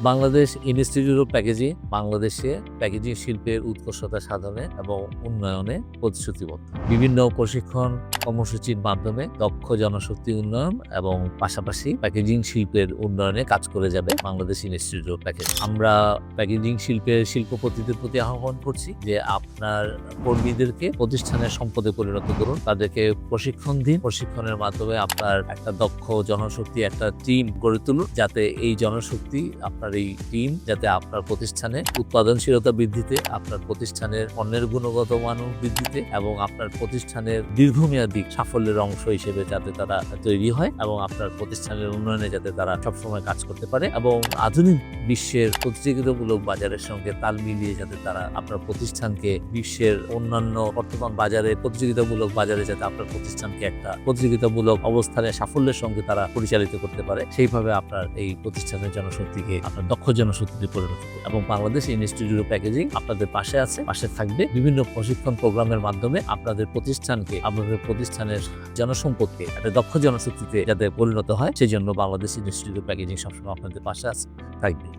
Bangladesh institute of packaging বাংলাদেশে packaging শিল্পের উৎকর্ষতা সাধনে এবং উন্নয়নে প্রতিশ্রুতিবদ্ধ। বিভিন্ন প্রশিক্ষণ কর্মসূচির মাধ্যমে দক্ষ জনশক্তি উন্নয়ন এবং পাশাপাশি প্যাকেজিং শিল্পের উন্নয়নে কাজ করে যাবে বাংলাদেশ ইনস্টিটিউট অফ প্যাকেজিং আমরা প্যাকেজিং শিল্পের শিল্পপতিদের প্রতি আহ্বান করছি যে আপনার কর্মীদেরকে প্রতিষ্ঠানের সম্পদে পরিণত করুন। তাদেরকে প্রশিক্ষণ দিন। প্রশিক্ষণের মাধ্যমে আপনার একটা দক্ষ জনশক্তি, একটা টিম গড়ে তুলুন। যাতে এই জনশক্তি আপনার এই টিম যাতে আপনার প্রতিষ্ঠানে উৎপাদনশীলতা বৃদ্ধিতে, আপনার প্রতিষ্ঠানের পণ্যের গুণগত মান বৃদ্ধিতে এবং আপনার প্রতিষ্ঠানের দীর্ঘমেয়াদী সাফল্যের অংশ হিসেবে যাতে তারা তৈরি হয় এবং আপনার প্রতিষ্ঠানের উন্নয়নে যাতে তারা সবসময় কাজ করতে পারে এবং আধুনিক বিশ্বের প্রতিযোগিতামূলক বাজারের সঙ্গে তাল মিলিয়ে যাতে তারা আপনার প্রতিষ্ঠানকে বিশ্বের অন্যান্য বর্তমান বাজারে প্রতিযোগিতামূলক বাজারে যাতে আপনার প্রতিষ্ঠানকে একটা প্রতিযোগিতামূলক অবস্থানে সাফল্যের সঙ্গে তারা পরিচালিত করতে পারে, সেইভাবে আপনার এই প্রতিষ্ঠানের জনশক্তিকে আপনার দক্ষ জনশক্তিতে পরিণত হবে এবং বাংলাদেশ ইনস্টিটিউট প্যাকেজিং আপনাদের পাশে আছে, পাশে থাকবে বিভিন্ন প্রশিক্ষণ প্রোগ্রামের মাধ্যমে আপনাদের প্রতিষ্ঠানকে, আপনাদের প্রতিষ্ঠানের জনসম্পদকে, একটা দক্ষ জনশক্তিতে যাতে পরিণত হয় সেই জন্য বাংলাদেশ ইনস্টিটিউট প্যাকেজিং সবসময় আপনাদের পাশে আছে, থাকবে।